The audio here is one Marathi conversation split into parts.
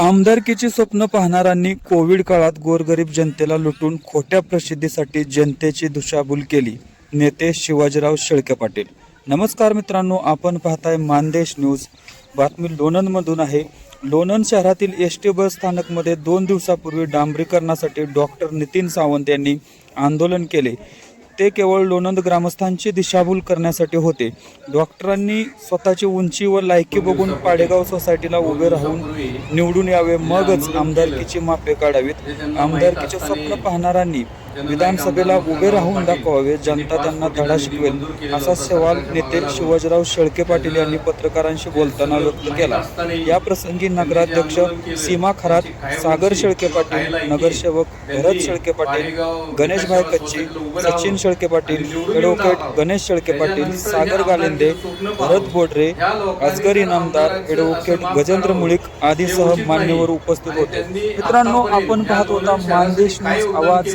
आमदारकीची स्वप्न पाहणाऱ्यांनी कोविड काळात गोरगरीब जनतेला लुटून खोट्या प्रसिद्धीसाठी जनतेची दिशाभूल केली. नेते शिवाजीराव शेळके पाटील. नमस्कार मित्रांनो आपण पाहताय मानदेश न्यूज. बातमी लोणंदमधून आहे. लोणंद शहरातील एस टी बस स्थानकमध्ये दोन दिवसापूर्वी डांबरीकरणासाठी डॉक्टर नितीन सावंत यांनी आंदोलन केले. ते केवळ लोणंद ग्रामस्थांची दिशाभूल करण्यासाठी होते. डॉक्टरांनी स्वतःची उंची व लायकी बघून पाडेगाव सोसायटीला उभे राहून निवडून यावे. मगच आमदारकीची मापे काढावीत. आमदारकीचे स्वप्न पाहणाऱ्यांनी विधानसभेला उभे राहून दाखवावे जनता त्यांना धडा शिकवेल. असा सवाल नेते शिवाजीराव शेळके पाटील यांनी पत्रकारांशी बोलताना व्यक्त केला. या प्रसंगी नगराध्यक्ष सीमा खरात सागर शेळके पाटील नगरसेवक भरत शेळके पाटील गणेशभाई कच्ची सचिन शेळके पाटील ॲडव्होकेट गणेश शेळके पाटील सागर गालेंदे भरत बोडरे अजगर इनामदार ॲडव्होकेट गजेंद्र मुळीक आदीसह मान्यवर उपस्थित होते. मित्रांनो आपण पाहत होता मानदेश न्यूज आवाज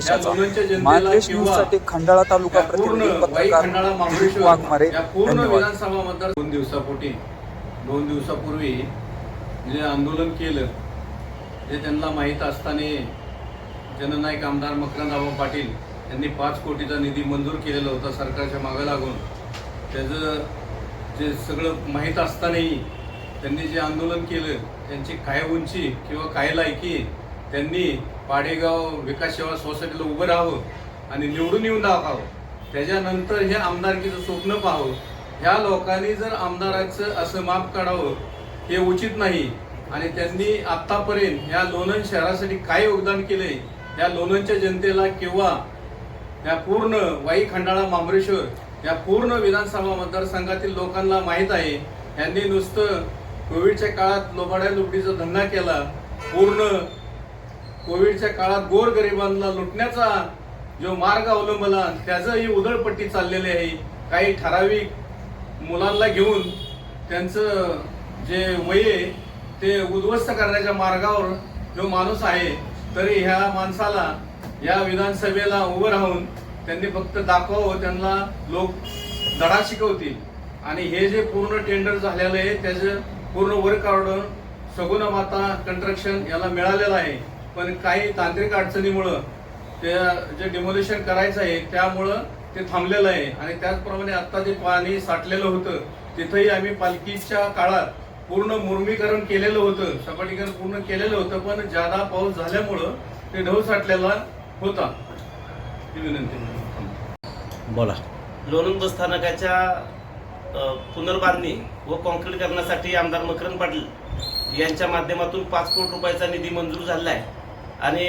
मानदेशाचा मानदेश न्यूजसाठी खंडाळा तालुका प्रतिनिधी पत्रकार दिलीप वाघमारे पूर्ण धन्यवाद. विधानसभा मतदार दोन दिवसापोटी दोन दिवसापूर्वी जे आंदोलन केलं ते त्यांना माहीत असताना जननायक आमदार मकरंद पाटील यांनी पाच कोटीचा निधी मंजूर केलेला होता सरकारच्या मागं लागून. त्याचं जे सगळं माहीत असतानाही त्यांनी जे आंदोलन केलं त्यांची काय उंची किंवा काय लायकी त्यांनी पाडेगाव विकास सेवा सोसायटीला उभं राहावं आणि निवडून येऊन दाखावं त्याच्यानंतर हे आमदारकीचं स्वप्न पाहावं. ह्या लोकांनी जर आमदाराचं असं माप काढावं हे उचित नाही. आणि त्यांनी आत्तापर्यंत ह्या लोणंद शहरासाठी काय योगदान केले या लोणंदच्या जनतेला किंवा या पूर्ण वाई खंडाळा मांबरेश्वर या पूर्ण विधानसभा मतदारसंघातील लोकांना माहीत आहे यांनी नुसतं कोविडच्या काळात लोबाड्या लुबडीचा धंदा केला पूर्ण कोविडच्या काळात गोरगरिबांना लुटण्याचा जो मार्ग अवलंबला त्याचंही उधळपट्टी चाललेली आहे. काही ठराविक मुलांना घेऊन त्यांचं जे वय आहे ते उद्ध्वस्त करण्याच्या मार्गावर जो माणूस आहे तरी ह्या माणसाला या विधानसभेला उभं राहून त्यांनी फक्त दाखवावं त्यांना लोक धडा शिकवतील. आणि हे जे पूर्ण टेंडर झालेलं आहे त्याचं पूर्ण वर्क ऑर्डर सगुण माता कंस्ट्रक्शन याला मिळालेलं आहे. पण काही तांत्रिक अडचणीमुळं ते जे डिमोलिशन करायचं आहे त्यामुळं ते थांबलेलं आहे. आणि त्याचप्रमाणे आता जे पाणी साठलेलं होतं तिथंही आम्ही पालखीच्या काळात पूर्ण मुर्मीकरण केलेलं होतं. सपाटीकरण पूर्ण केलेलं होतं पण जादा पाऊस झाल्यामुळं ते ढव साठलेला होता. ही विनंती. बोला. लोणंद बसस्थानकाच्या अ, पुनर्बांधणी व कॉन्क्रीट करण्यासाठी आमदार मकरंद पाटील यांच्या माध्यमातून पाच कोटी रुपयाचा निधी मंजूर झालेला आहे. आणि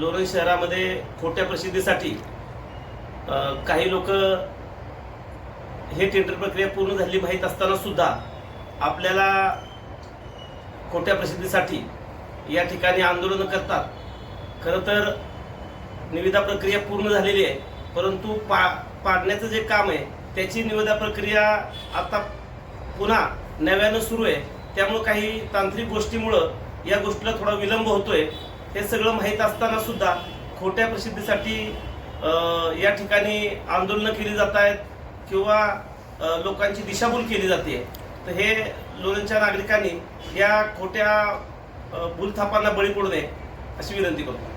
लोणंद शहरामध्ये खोट्या प्रसिद्धीसाठी काही लोक हे टेंडर प्रक्रिया पूर्ण झाली माहीत असताना सुद्धा आपल्याला खोट्या प्रसिद्धीसाठी या ठिकाणी आंदोलनं करतात. खरं तर निविदा प्रक्रिया पूर्ण झालेली आहे परंतु पा पाडण्याचं जे काम आहे त्याची निविदा प्रक्रिया आता पुन्हा नव्यानं सुरू आहे. त्यामुळं काही तांत्रिक गोष्टीमुळं या गोष्टीला थोडा विलंब होतोय. हे सगळं माहीत असताना सुद्धा खोट्या प्रसिद्धीसाठी या ठिकाणी आंदोलनं केली जात आहेत किंवा लोकांची दिशाभूल केली जाते. तर हे लोणच्या नागरिकांनी या खोट्या भूलथापांना बळी पडू नये अशी विनंती करतो.